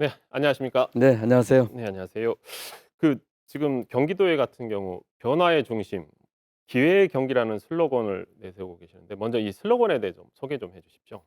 네, 안녕하십니까? 네, 안녕하세요. 네, 안녕하세요. 그 지금 경기도에 같은 경우 변화의 중심, 기회의 경기라는 슬로건을 내세우고 계시는데 먼저 이 슬로건에 대해 좀 소개 좀 해주십시오.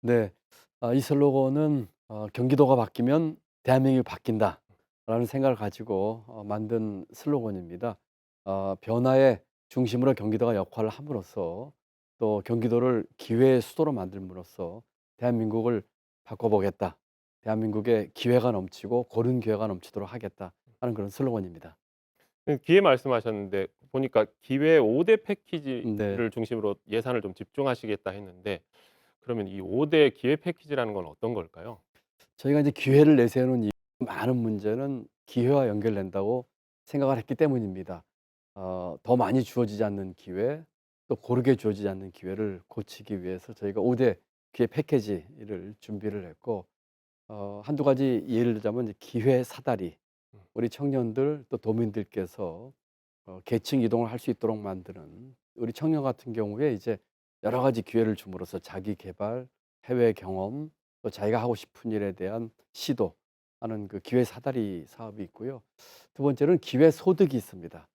네, 아, 이 슬로건은 어, 경기도가 바뀌면 대한민국이 바뀐다라는 생각을 가지고 어, 만든 슬로건입니다. 어, 변화의 중심으로 경기도가 역할을 함으로써 또 경기도를 기회의 수도로 만들므로써 대한민국을 바꿔보겠다. 대한민국에 기회가 넘치고 고른 기회가 넘치도록 하겠다 하는 그런 슬로건입니다. 그 기회 말씀하셨는데 보니까 기회 5대 패키지를 네, 중심으로 예산을 좀 집중하시겠다 했는데 그러면 이 5대 기회 패키지라는 건 어떤 걸까요? 저희가 이제 기회를 내세우는 이 많은 문제는 기회와 연결된다고 생각을 했기 때문입니다. 어, 더 많이 주어지지 않는 기회, 또 고르게 주어지지 않는 기회를 고치기 위해서 저희가 5대 기회 패키지를 준비를 했고, 어, 한두 가지 예를 들자면 기회 사다리, 음. 우리 청년들 또 도민들께서 어, 계층 이동을 할 수 있도록 만드는 우리 청년 같은 경우에 이제 여러 가지 기회를 줌으로써 자기 개발, 해외 경험, 또 자기가 하고 싶은 일에 대한 시도 하는 그 기회 사다리 사업이 있고요. 두 번째는 기회 소득이 있습니다.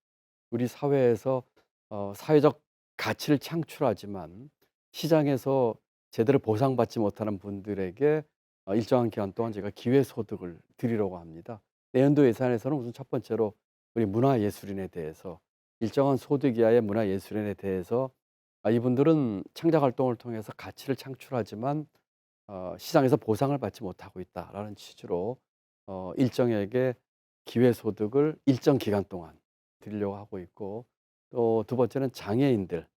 우리 사회에서 어, 사회적 가치를 창출하지만 시장에서 제대로 보상받지 못하는 분들에게 어, 일정한 기간 동안 제가 기회 소득을 드리려고 합니다. 내년도 예산에서는 우선 첫 번째로 우리 문화예술인에 대해서 일정한 소득 이하의 문화예술인에 대해서 아, 이분들은 창작 활동을 통해서 가치를 창출하지만 어, 시장에서 보상을 받지 못하고 있다라는 취지로 어, 일정에게 기회 소득을 일정 기간 동안 드리려고 하고 있고 또 두 번째는 장애인들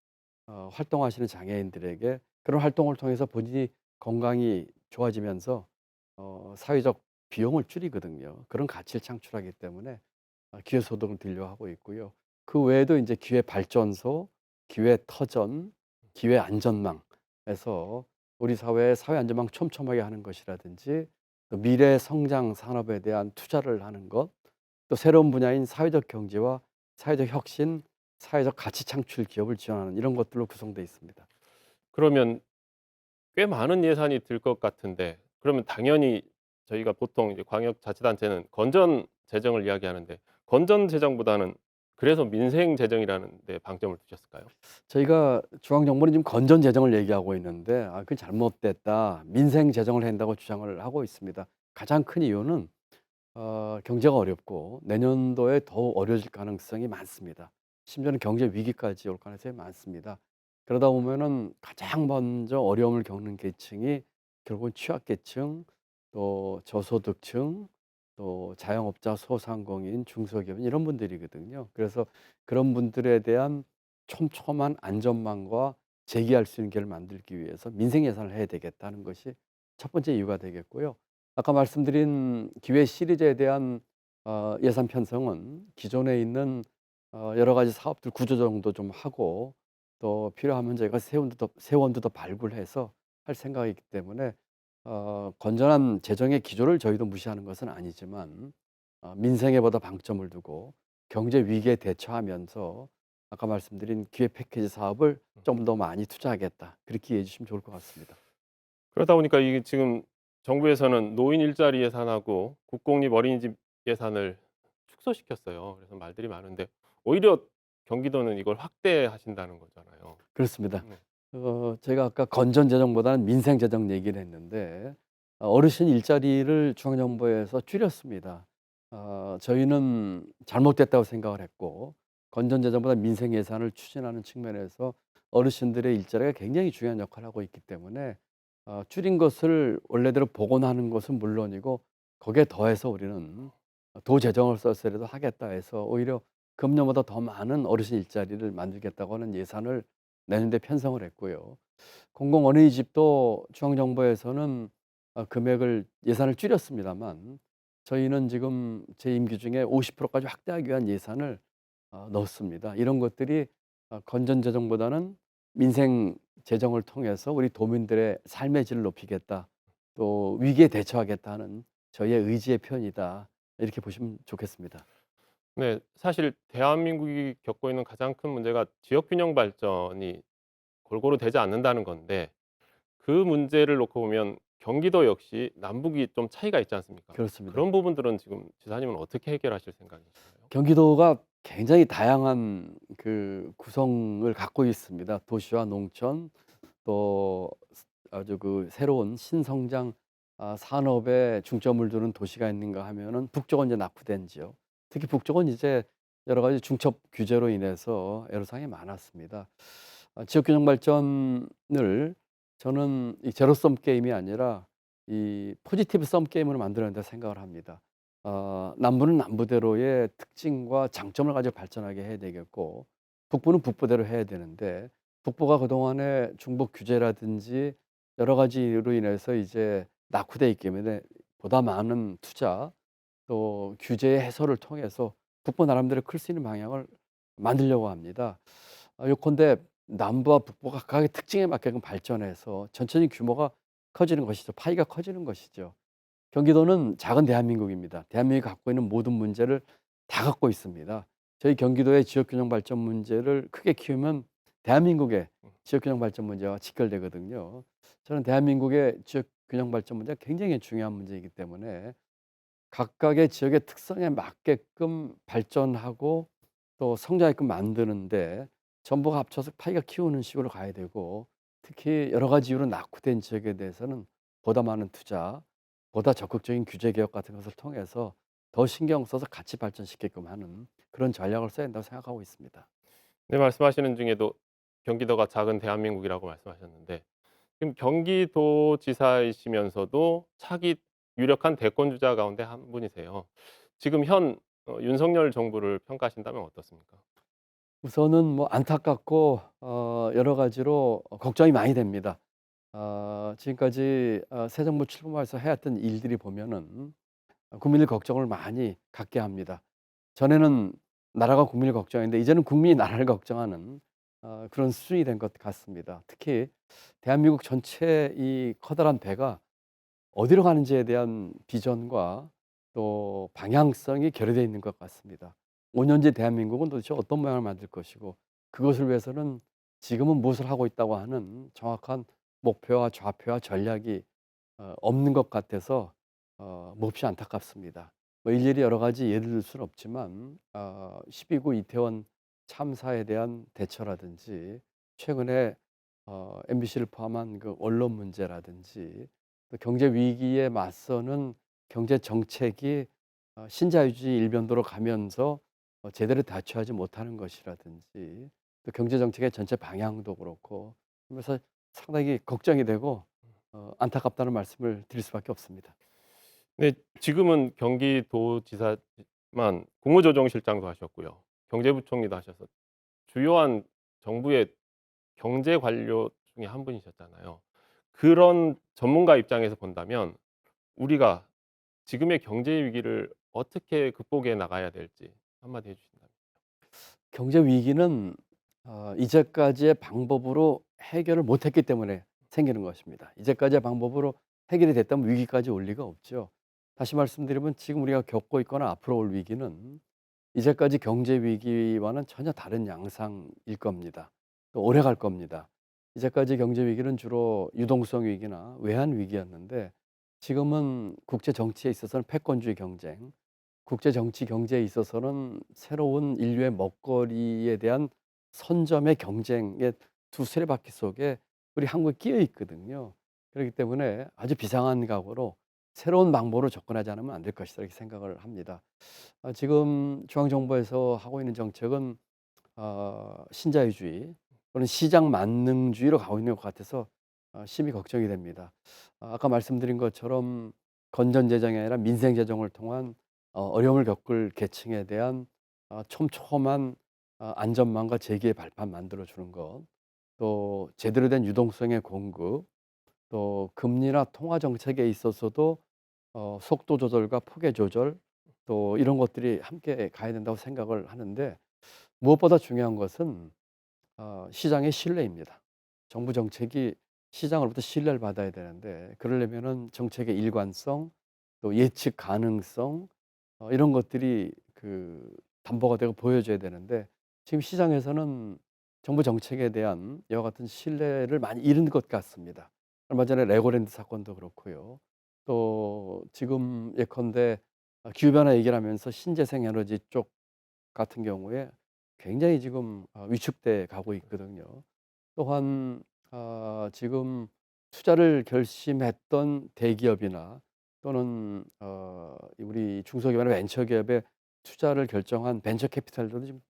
어, 활동하시는 장애인들에게 그런 활동을 통해서 본인이 건강이 좋아지면서 어, 사회적 비용을 줄이거든요. 그런 가치를 창출하기 때문에 아, 기회 소득을 드리려고 하고 있고요. 그 외에도 이제 기회 발전소, 기회 터전, 기회 안전망에서 우리 사회의 사회 안전망 촘촘하게 하는 것이라든지 또 미래 성장 산업에 대한 투자를 하는 것, 또 새로운 분야인 사회적 경제와 사회적 혁신, 사회적 가치 창출 기업을 지원하는 이런 것들로 구성되어 있습니다. 그러면 꽤 많은 예산이 들 것 같은데 그러면 당연히 저희가 보통 이제 광역자치단체는 건전 재정을 이야기하는데 건전 재정보다는 그래서 민생 재정이라는 데 방점을 두셨을까요? 저희가 중앙정부는 지금 건전 재정을 얘기하고 있는데 아, 그건 잘못됐다. 민생 재정을 한다고 주장을 하고 있습니다. 가장 큰 이유는 어, 경제가 어렵고 내년도에 더 어려질 가능성이 많습니다. 심지어는 경제 위기까지 올 가능성이 많습니다. 그러다 보면은 가장 먼저 어려움을 겪는 계층이 결국은 취약계층, 또 저소득층, 또 자영업자, 소상공인, 중소기업 이런 분들이거든요. 그래서 그런 분들에 대한 촘촘한 안전망과 재기할 수 있는 길을 만들기 위해서 민생 예산을 해야 되겠다는 것이 첫 번째 이유가 되겠고요. 아까 말씀드린 기회 시리즈에 대한 어, 예산 편성은 기존에 있는 어, 여러 가지 사업들 구조 정도 좀 하고 또 필요하면 저희가 세원도 더, 세원도 더 발굴해서 할 생각이기 때문에 어, 건전한 재정의 기조를 저희도 무시하는 것은 아니지만 어, 민생에 보다 방점을 두고 경제 위기에 대처하면서 아까 말씀드린 기회 패키지 사업을 좀 더 많이 투자하겠다. 그렇게 이해해 주시면 좋을 것 같습니다. 그러다 보니까 이게 지금 정부에서는 노인 일자리 예산하고 국공립 어린이집 예산을 축소시켰어요. 그래서 말들이 많은데 오히려 경기도는 이걸 확대하신다는 거잖아요. 그렇습니다. 네. 어, 제가 아까 건전 재정보다는 민생 재정 얘기를 했는데 어, 어르신 일자리를 중앙정부에서 줄였습니다. 어, 저희는 잘못됐다고 생각을 했고 건전 재정보다 민생 예산을 추진하는 측면에서 어르신들의 일자리가 굉장히 중요한 역할을 하고 있기 때문에 어, 줄인 것을 원래대로 복원하는 것은 물론이고 거기에 더해서 우리는 도 재정을 써서라도 하겠다 해서 오히려 금년보다 더 많은 어르신 일자리를 만들겠다고 하는 예산을 내년도에 편성을 했고요. 공공 어린이집도 중앙정부에서는 어, 금액을 예산을 줄였습니다만 저희는 지금 제 임기 중에 50%까지 확대하기 위한 예산을 어, 넣었습니다. 이런 것들이 어, 건전 재정보다는 민생 재정을 통해서 우리 도민들의 삶의 질을 높이겠다, 또 위기에 대처하겠다 하는 저희의 의지의 표현이다. 이렇게 보시면 좋겠습니다. 네. 사실 대한민국이 겪고 있는 가장 큰 문제가 지역 균형 발전이 골고루 되지 않는다는 건데 그 문제를 놓고 보면 경기도 역시 남북이 좀 차이가 있지 않습니까? 그렇습니다. 그런 부분들은 지금 지사님은 어떻게 해결하실 생각이신가요? 경기도가 굉장히 다양한 그 구성을 갖고 있습니다. 도시와 농촌 또 아주 그 새로운 신성장 아, 산업에 중점을 두는 도시가 있는가 하면은 북쪽은 이제 낙후된 지역. 특히 북쪽은 이제 여러 가지 중첩 규제로 인해서 애로사항이 많았습니다. 아, 지역 균형 발전을 저는 이 제로 썸 게임이 아니라 이 포지티브 썸 게임으로 만들어야 된다 생각을 합니다. 어, 남부는 남부대로의 특징과 장점을 가지고 발전하게 해야 되겠고 북부는 북부대로 해야 되는데 북부가 그동안에 중복 규제라든지 여러 가지로 인해서 이제 낙후돼 있기 때문에 보다 많은 투자 또 규제의 해소를 통해서 북부 나름대로 클 수 있는 방향을 만들려고 합니다. 어, 요컨대 남부와 북부가 각각의 특징에 맞게끔 발전해서 천천히 규모가 커지는 것이죠. 파이가 커지는 것이죠. 경기도는 작은 대한민국입니다. 대한민국이 갖고 있는 모든 문제를 다 갖고 있습니다. 저희 경기도의 지역균형 발전 문제를 크게 키우면 대한민국의 지역균형 발전 문제와 직결되거든요. 저는 대한민국의 지역균형 발전 문제가 굉장히 중요한 문제이기 때문에 각각의 지역의 특성에 맞게끔 발전하고 또 성장하게끔 만드는데 전부가 합쳐서 파이가 키우는 식으로 가야 되고 특히 여러 가지 이유로 낙후된 지역에 대해서는 보다 많은 투자, 보다 적극적인 규제 개혁 같은 것을 통해서 더 신경 써서 같이 발전시키게끔 하는 그런 전략을 써야 된다고 생각하고 있습니다. 네, 말씀하시는 중에도 경기도가 작은 대한민국이라고 말씀하셨는데 지금 경기도지사이시면서도 차기 유력한 대권 주자 가운데 한 분이세요. 지금 현 어, 윤석열 정부를 평가하신다면 어떻습니까? 우선은 뭐 안타깝고 어, 여러 가지로 걱정이 많이 됩니다. 어, 지금까지 어, 새 정부 출범해서 해왔던 일들이 보면은 국민의 걱정을 많이 갖게 합니다. 전에는 나라가 국민을 걱정했는데 이제는 국민이 나라를 걱정하는 어, 그런 수준이 된 것 같습니다. 특히 대한민국 전체 이 커다란 배가 어디로 가는지에 대한 비전과 또 방향성이 결여되어 있는 것 같습니다. 5년 뒤 대한민국은 도대체 어떤 모양을 만들 것이고 그것을 위해서는 지금은 무엇을 하고 있다고 하는 정확한 목표와 좌표와 전략이 어, 없는 것 같아서 어, 몹시 안타깝습니다. 뭐 일일이 여러 가지 예를 들 수는 없지만 어, 12구 이태원 참사에 대한 대처라든지 최근에 어, MBC를 포함한 그 언론 문제라든지 또 경제 위기에 맞서는 경제 정책이 어, 신자유주의 일변도로 가면서 어, 제대로 대처하지 못하는 것이라든지 또 경제 정책의 전체 방향도 그렇고 그래서 상당히 걱정이 되고 어, 안타깝다는 말씀을 드릴 수밖에 없습니다. 네, 지금은 경기도지사만 국무조정실장도 하셨고요. 경제부총리도 하셔서 주요한 정부의 경제 관료 중에 한 분이셨잖아요. 그런 전문가 입장에서 본다면 우리가 지금의 경제 위기를 어떻게 극복해 나가야 될지 한마디 해주신다면. 경제 위기는 어, 이제까지의 방법으로 해결을 못했기 때문에 생기는 것입니다. 이제까지의 방법으로 해결이 됐다면 위기까지 올 리가 없죠. 다시 말씀드리면 지금 우리가 겪고 있거나 앞으로 올 위기는 이제까지 경제 위기와는 전혀 다른 양상일 겁니다. 또 오래 갈 겁니다. 이제까지 경제 위기는 주로 유동성 위기나 외환 위기였는데 지금은 국제 정치에 있어서는 패권주의 경쟁, 국제 정치 경제에 있어서는 새로운 인류의 먹거리에 대한 선점의 경쟁의 두 수레바퀴 속에 우리 한국이 끼어 있거든요. 그렇기 때문에 아주 비상한 각오로 새로운 방법으로 접근하지 않으면 안 될 것이다 이렇게 생각을 합니다. 아, 지금 중앙정부에서 하고 있는 정책은 어, 신자유주의 또는 시장 만능주의로 가고 있는 것 같아서 어, 심히 걱정이 됩니다. 아, 아까 말씀드린 것처럼 건전 재정이 아니라 민생 재정을 통한 어, 어려움을 겪을 계층에 대한 어, 촘촘한 어, 안전망과 재기의 발판 만들어 주는 것, 또 제대로 된 유동성의 공급, 또 금리나 통화 정책에 있어서도 어, 속도 조절과 폭의 조절, 또 이런 것들이 함께 가야 된다고 생각을 하는데 무엇보다 중요한 것은 어, 시장의 신뢰입니다. 정부 정책이 시장으로부터 신뢰를 받아야 되는데 그러려면은 정책의 일관성, 또 예측 가능성 어, 이런 것들이 그 담보가 되고 보여줘야 되는데 지금 시장에서는 정부 정책에 대한 이와 같은 신뢰를 많이 잃은 것 같습니다. 얼마 전에 레고랜드 사건도 그렇고요. 또 지금 예컨대 아 기후 변화 얘기를 하면서 신재생 에너지 쪽 같은 경우에 굉장히 지금 아 위축돼 가고 있거든요. 또한 아 지금 투자를 결심했던 대기업이나 또는 어 우리 중소기업이나 벤처기업에 투자를 결정한 벤처 캐피탈들도 지금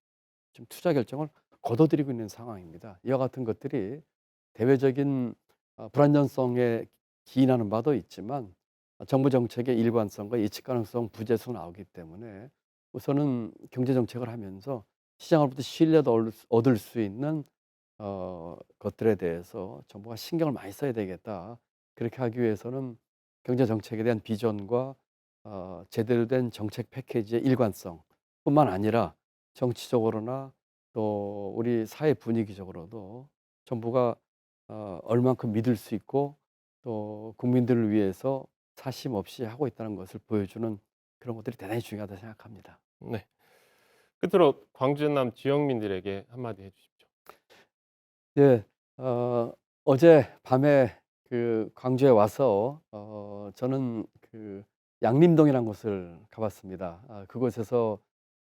지금 투자 결정을 거둬들이고 있는 상황입니다. 이와 같은 것들이 대외적인 어 불안정성에 기인하는 바도 있지만 어 정부 정책의 일관성과 예측 가능성 부재수 나오기 때문에 우선은 경제 정책을 하면서 시장으로부터 신뢰도 얻을 수 있는 어 것들에 대해서 정부가 신경을 많이 써야 되겠다. 그렇게 하기 위해서는 경제 정책에 대한 비전과 어 제대로 된 정책 패키지의 일관성뿐만 아니라 정치적으로나 또 우리 사회 분위기적으로도 정부가 어 얼만큼 믿을 수 있고 또 국민들을 위해서 사심 없이 하고 있다는 것을 보여주는 그런 것들이 대단히 중요하다 생각합니다. 네. 끝으로 광주 전남 지역민들에게 한마디 해 주십시오. 예. 어 어젯밤에 그 광주에 와서 어 저는 그 양림동이라는 곳을 가 봤습니다. 아 그곳에서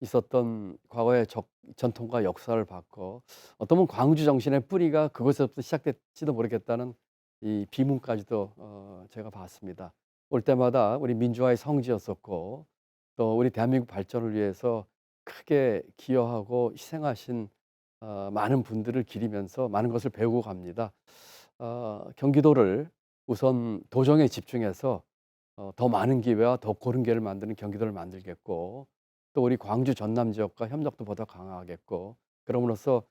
있었던 과거의 적 전통과 역사를 봤고 어떤 보면 광주 정신의 뿌리가 그곳에서부터 시작됐지도 모르겠다는 이 비문까지도 어 제가 봤습니다. 올 때마다 우리 민주화의 성지였었고 또 우리 대한민국 발전을 위해서 크게 기여하고 희생하신 어 많은 분들을 기리면서 많은 것을 배우고 갑니다. 어 경기도를 우선 도정에 집중해서 어 더 많은 기회와 더 고른 기회를 만드는 경기도를 만들겠고 또 우리 광주 전남 지역과 협력도 보다 강화하겠고 그럼으로써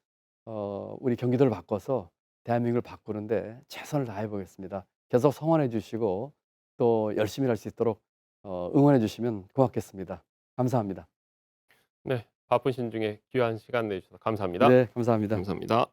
어 우리 경기도를 바꿔서 대한민국을 바꾸는데 최선을 다해 보겠습니다. 계속 성원해 주시고 또 열심히 할 수 있도록 어 응원해 주시면 고맙겠습니다. 감사합니다. 네. 바쁘신 중에 귀한 시간 내 주셔서 감사합니다. 네. 감사합니다. 감사합니다.